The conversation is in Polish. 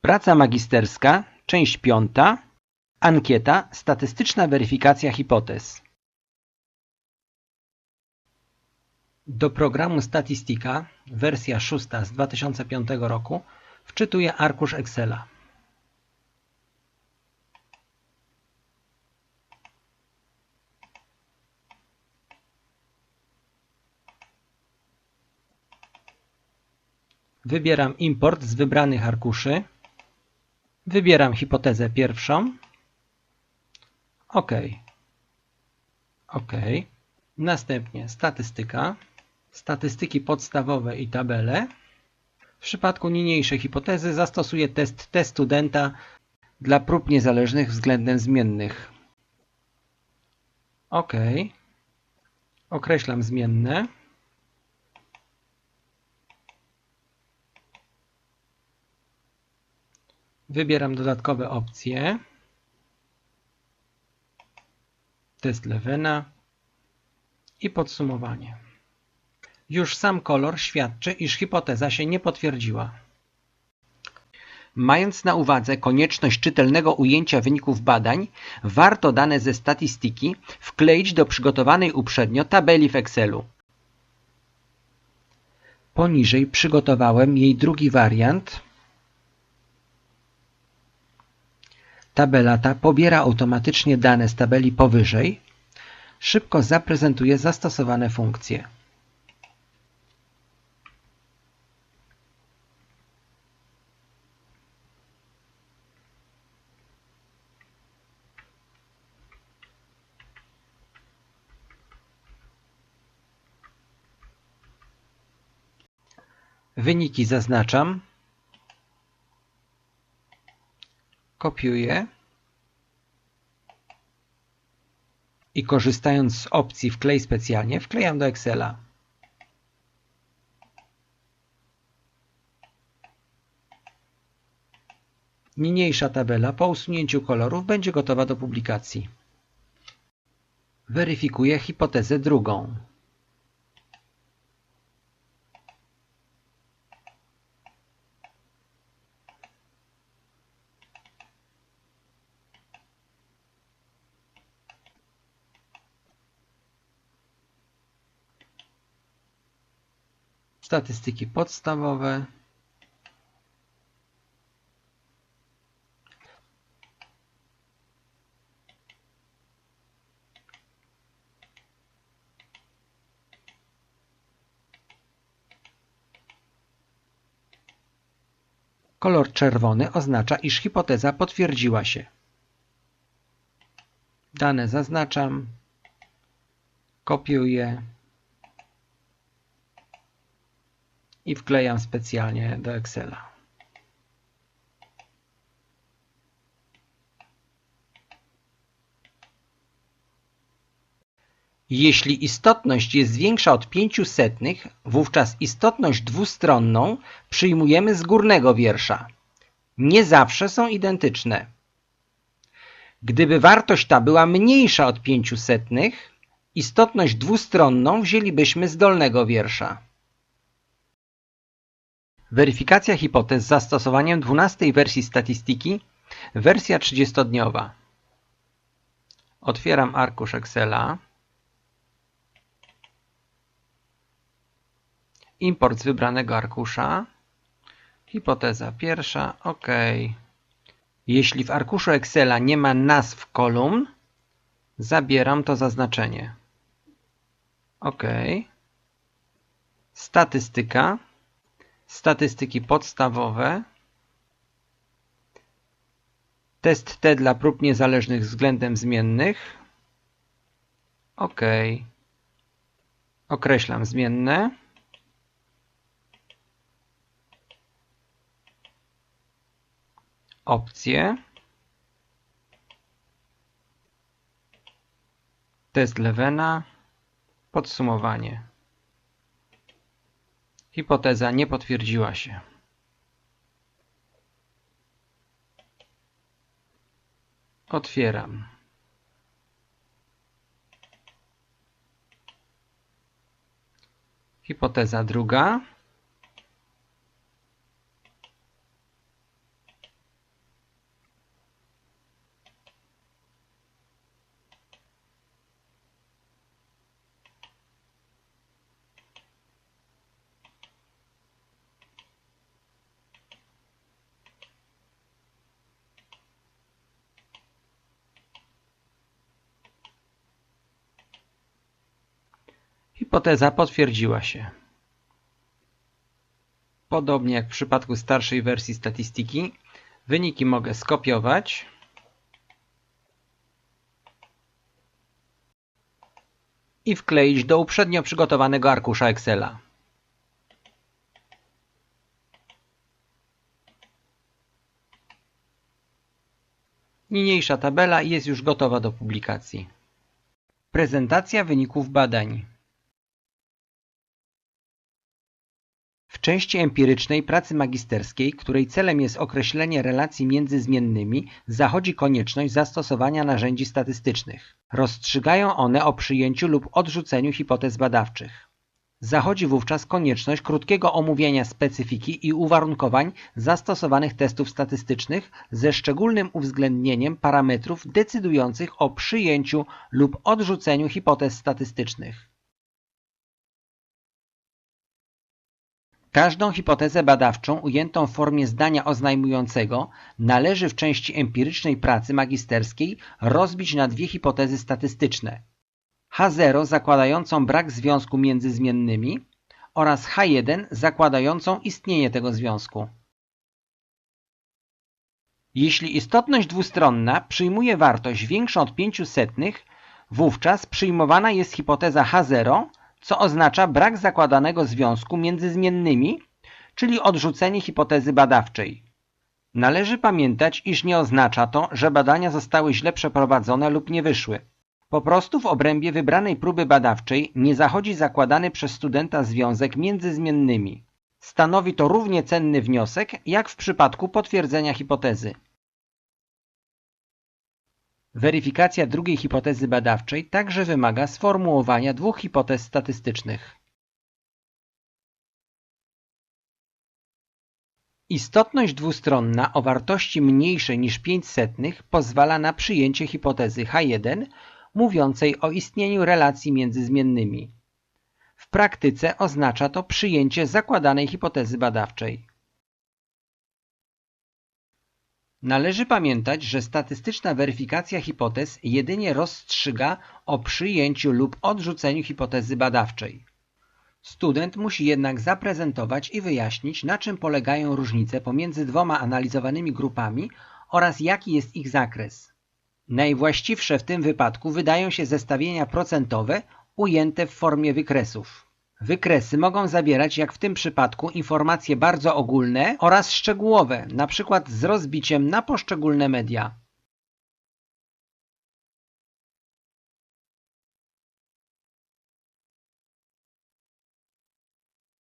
Praca magisterska, część piąta, ankieta, statystyczna weryfikacja hipotez. Do programu Statistika, wersja szósta z 2005 roku, wczytuję arkusz Excela. Wybieram import z wybranych arkuszy. Wybieram hipotezę pierwszą. OK. OK. Następnie statystyka, statystyki podstawowe i tabele. W przypadku niniejszej hipotezy zastosuję test T studenta dla prób niezależnych względem zmiennych. OK. Określam zmienne. Wybieram dodatkowe opcje. Test Levena i podsumowanie. Już sam kolor świadczy, iż hipoteza się nie potwierdziła. Mając na uwadze konieczność czytelnego ujęcia wyników badań, warto dane ze statystyki wkleić do przygotowanej uprzednio tabeli w Excelu. Poniżej przygotowałem jej drugi wariant. Tabela ta pobiera automatycznie dane z tabeli powyżej. Szybko zaprezentuje zastosowane funkcje. Wyniki zaznaczam. Kopiuję. I korzystając z opcji wklej specjalnie, wklejam do Excela. Niniejsza tabela po usunięciu kolorów będzie gotowa do publikacji. Weryfikuję hipotezę drugą. Statystyki podstawowe. Kolor czerwony oznacza, iż hipoteza potwierdziła się. Dane zaznaczam, kopiuję i wklejam specjalnie do Excela. Jeśli istotność jest większa od 5 setnych, wówczas istotność dwustronną przyjmujemy z górnego wiersza. Nie zawsze są identyczne. Gdyby wartość ta była mniejsza od 5 setnych, istotność dwustronną wzięlibyśmy z dolnego wiersza. Weryfikacja hipotez z zastosowaniem 12 wersji statystyki, wersja 30-dniowa. Otwieram arkusz Excela. Import z wybranego arkusza. Hipoteza pierwsza. OK. Jeśli w arkuszu Excela nie ma nazw kolumn, zabieram to zaznaczenie. OK. Statystyka statystyki podstawowe, test T dla prób niezależnych względem zmiennych, OK, określam zmienne, opcje, test Levena, podsumowanie. Hipoteza nie potwierdziła się. Otwieram. Hipoteza druga. Hipoteza potwierdziła się. Podobnie jak w przypadku starszej wersji statystyki, wyniki mogę skopiować i wkleić do uprzednio przygotowanego arkusza Excela. Niniejsza tabela jest już gotowa do publikacji. Prezentacja wyników badań. W części empirycznej pracy magisterskiej, której celem jest określenie relacji między zmiennymi, zachodzi konieczność zastosowania narzędzi statystycznych. Rozstrzygają one o przyjęciu lub odrzuceniu hipotez badawczych. Zachodzi wówczas konieczność krótkiego omówienia specyfiki i uwarunkowań zastosowanych testów statystycznych ze szczególnym uwzględnieniem parametrów decydujących o przyjęciu lub odrzuceniu hipotez statystycznych. Każdą hipotezę badawczą ujętą w formie zdania oznajmującego należy w części empirycznej pracy magisterskiej rozbić na dwie hipotezy statystyczne. H0 zakładającą brak związku między zmiennymi oraz H1 zakładającą istnienie tego związku. Jeśli istotność dwustronna przyjmuje wartość większą od 500, wówczas przyjmowana jest hipoteza H0 co oznacza brak zakładanego związku między zmiennymi, czyli odrzucenie hipotezy badawczej. Należy pamiętać, iż nie oznacza to, że badania zostały źle przeprowadzone lub nie wyszły. Po prostu w obrębie wybranej próby badawczej nie zachodzi zakładany przez studenta związek między zmiennymi. Stanowi to równie cenny wniosek, jak w przypadku potwierdzenia hipotezy. Weryfikacja drugiej hipotezy badawczej także wymaga sformułowania dwóch hipotez statystycznych. Istotność dwustronna o wartości mniejszej niż 500 pozwala na przyjęcie hipotezy H1 mówiącej o istnieniu relacji między zmiennymi. W praktyce oznacza to przyjęcie zakładanej hipotezy badawczej. Należy pamiętać, że statystyczna weryfikacja hipotez jedynie rozstrzyga o przyjęciu lub odrzuceniu hipotezy badawczej. Student musi jednak zaprezentować i wyjaśnić, na czym polegają różnice pomiędzy dwoma analizowanymi grupami oraz jaki jest ich zakres. Najwłaściwsze w tym wypadku wydają się zestawienia procentowe ujęte w formie wykresów. Wykresy mogą zawierać, jak w tym przypadku, informacje bardzo ogólne oraz szczegółowe, np. z rozbiciem na poszczególne media.